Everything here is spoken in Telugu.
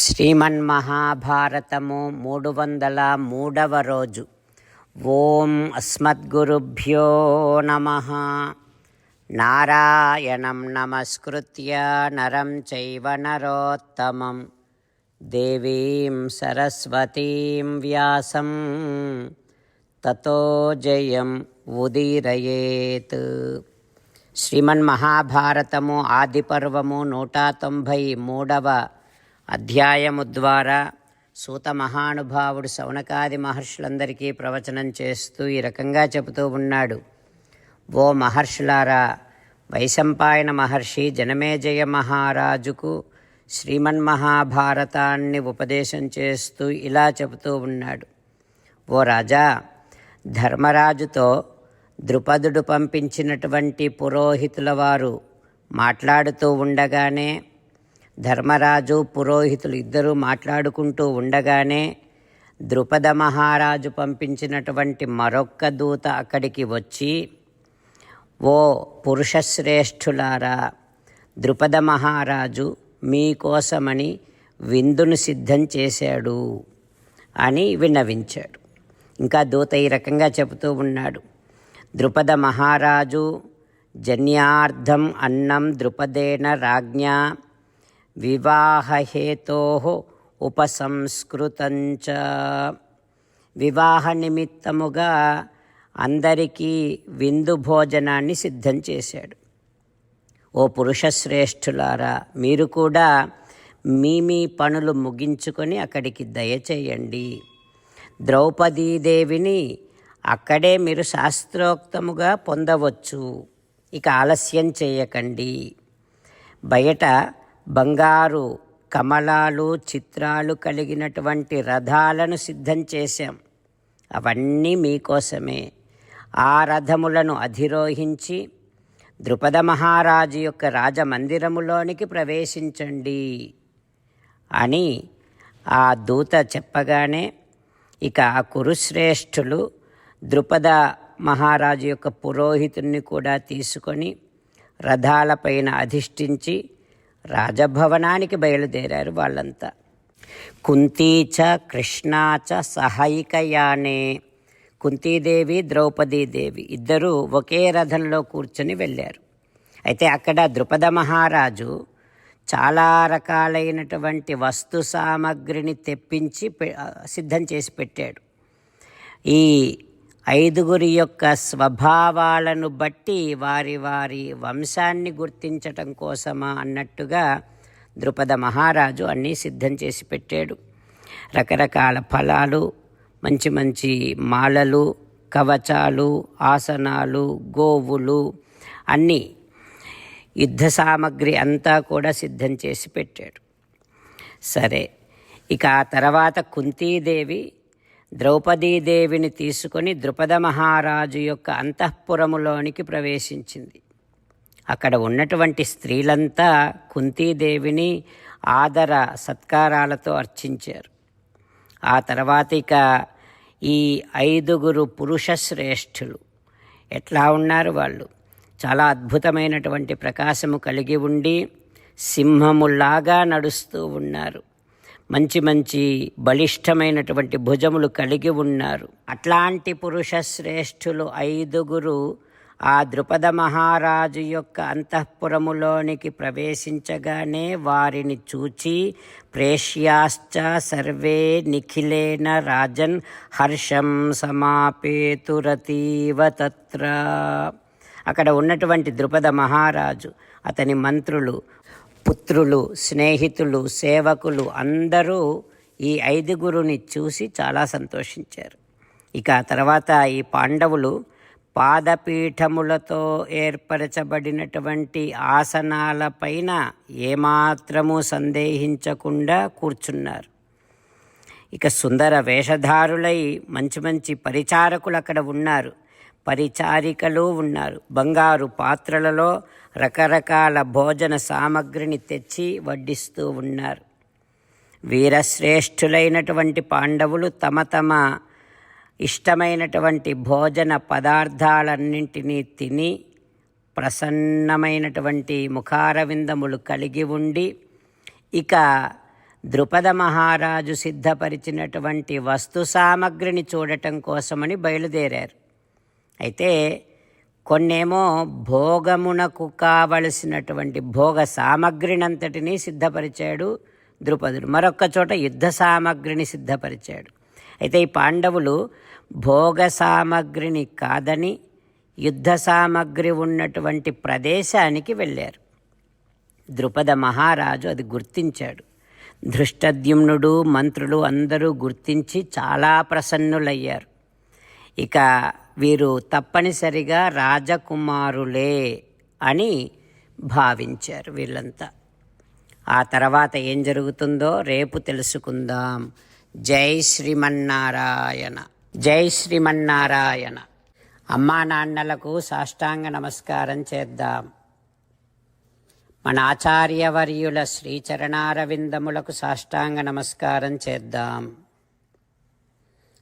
శ్రీమన్మహాభారతము మూడు వందల మూడవ రోజు. ఓం అస్మద్గురుభ్యో నమ. నారాయణం నమస్కృత్య నరం చైవ నరోత్తమం. దేవీం సరస్వతీం వ్యాసం. తతో జయం ఉదీరయేత్. శ్రీమన్మహాభారతము ఆదిపర్వము నూట తొంభై మూడవ అధ్యాయము ద్వారా సూత మహానుభావుడు శౌనకాది మహర్షులందరికీ ప్రవచనం చేస్తూ ఈ రకంగా చెబుతూ ఉన్నాడు. ఓ మహర్షులారా వైశంపాయన మహర్షి జనమేజయ మహారాజుకు శ్రీమన్ మహాభారతాన్ని ఉపదేశం చేస్తూ ఇలా చెబుతూ ఉన్నాడు. ఓ రాజా ధర్మరాజుతో ద్రుపదుడు పంపించినటువంటి పురోహితుల వారు మాట్లాడుతూ ఉండగానే ధర్మరాజు పురోహితులు ఇద్దరూ మాట్లాడుకుంటూ ఉండగానే ద్రుపద మహారాజు పంపించినటువంటి మరొక్క దూత అక్కడికి వచ్చి ఓ పురుషశ్రేష్ఠులారా ద్రుపద మహారాజు మీకోసమని విందును సిద్ధం చేశాడు అని విన్నవించాడు. ఇంకా దూత ఈ రకంగా చెబుతూ ఉన్నాడు ద్రుపద మహారాజు జన్యార్థం అన్నం ద్రుపదేన రాజ్ఞా వివాహహేతో ఉపసంస్కృతంచ. వివాహ నిమిత్తముగా అందరికీ విందు భోజనాన్ని సిద్ధం చేశాడు. ఓ పురుషశ్రేష్ఠులారా మీరు కూడా మీ మీ పనులు ముగించుకొని అక్కడికి దయచేయండి. ద్రౌపదీదేవిని అక్కడే మీరు శాస్త్రోక్తముగా పొందవచ్చు. ఇక ఆలస్యం చేయకండి. బయట బంగారు కమలాలు చిత్రాలు కలిగినటువంటి రథాలను సిద్ధం చేశాం. అవన్నీ మీకోసమే. ఆ రథములను అధిరోహించి ద్రుపద మహారాజు యొక్క రాజమందిరములోనికి ప్రవేశించండి అని ఆ దూత చెప్పగానే ఇక ఆ కురుశ్రేష్ఠులు ద్రుపద మహారాజు యొక్క పురోహితుణ్ణి కూడా తీసుకొని రథాలపైన అధిష్ఠించి రాజభవనానికి బయలుదేరారు వాళ్ళంతా. కుంతీచ కృష్ణాచ సహాయికయానే కుంతీదేవి ద్రౌపదీదేవి ఇద్దరూ ఒకే రథంలో కూర్చొని వెళ్ళారు. అయితే అక్కడ ద్రుపద మహారాజు చాలా రకాలైనటువంటి వస్తు సామగ్రిని తెప్పించి సిద్ధం చేసి పెట్టాడు. ఈ ఐదుగురి యొక్క స్వభావాలను బట్టి వారి వారి వంశాన్ని గుర్తించటం కోసమా అన్నట్టుగా ద్రుపద మహారాజు అన్నీ సిద్ధం చేసి పెట్టాడు. రకరకాల ఫలాలు మంచి మంచి మాలలు కవచాలు ఆసనాలు గోవులు అన్నీ యుద్ధ సామగ్రి అంతా కూడా సిద్ధం చేసి పెట్టాడు. సరే ఇక ఆ తర్వాత కుంతీదేవి ద్రౌపదీదేవిని తీసుకొని ద్రుపద మహారాజు యొక్క అంతఃపురములోనికి ప్రవేశించింది. అక్కడ ఉన్నటువంటి స్త్రీలంతా కుంతీదేవిని ఆదర సత్కారాలతో అర్చించారు. ఆ తర్వాత ఇక ఈ ఐదుగురు పురుష శ్రేష్ఠులు ఎట్లా ఉన్నారు వాళ్ళు? చాలా అద్భుతమైనటువంటి ప్రకాశము కలిగి ఉండి సింహములాగా నడుస్తూ ఉన్నారు. మంచి మంచి బలిష్టమైనటువంటి భుజములు కలిగి ఉన్నారు. అట్లాంటి పురుష శ్రేష్ఠులు ఐదుగురు ఆ ద్రుపద మహారాజు యొక్క అంతఃపురములోనికి ప్రవేశించగానే వారిని చూచి ప్రేష్యాశ్చ సర్వే నిఖిలేన రాజన్ హర్షం సమాపేతురతీవ తత్ర. అక్కడ ఉన్నటువంటి ద్రుపద మహారాజు అతని మంత్రులు పుత్రులు స్నేహితులు సేవకులు అందరూ ఈ ఐదుగురుని చూసి చాలా సంతోషించారు. ఇక తర్వాత ఈ పాండవులు పాదపీఠములతో ఏర్పరచబడినటువంటి ఆసనాలపైన ఏమాత్రము సందేహించకుండా కూర్చున్నారు. ఇక సుందర వేషధారులై మంచి మంచి పరిచారకులు అక్కడ ఉన్నారు. పరిచారికలు ఉన్నారు. బంగారు పాత్రలలో రకరకాల భోజన సామగ్రిని తెచ్చి వడ్డిస్తూ ఉన్నారు. వీరశ్రేష్ఠులైనటువంటి పాండవులు తమ తమ ఇష్టమైనటువంటి భోజన పదార్థాలన్నింటినీ తిని ప్రసన్నమైనటువంటి ముఖారవిందములు కలిగి ఉండి ఇక ద్రుపద మహారాజు సిద్ధపరిచినటువంటి వస్తు సామగ్రిని చూడటం కోసమని బయలుదేరారు. అయితే కొన్నేమో భోగమునకు కావలసినటువంటి భోగ సామగ్రినంతటినీ సిద్ధపరిచాడు ద్రుపదుడు. మరొక్క చోట యుద్ధ సామగ్రిని సిద్ధపరిచాడు. అయితే ఈ పాండవులు భోగ సామగ్రిని కాదని యుద్ధ సామగ్రి ఉన్నటువంటి ప్రదేశానికి వెళ్ళారు. ద్రుపద మహారాజు అది గుర్తించాడు. ధృష్టద్యుమ్నుడు మంత్రులు అందరూ గుర్తించి చాలా ప్రసన్నులయ్యారు. ఇక వీరు తప్పనిసరిగా రాజకుమారులే అని భావించారు వీళ్ళంతా. ఆ తర్వాత ఏం జరుగుతుందో రేపు తెలుసుకుందాం. జై శ్రీమన్నారాయణ. జై శ్రీమన్నారాయణ. అమ్మా నాన్నలకు సాష్టాంగ నమస్కారం చేద్దాం. మన ఆచార్యవర్యుల శ్రీచరణారవిందములకు సాష్టాంగ నమస్కారం చేద్దాం.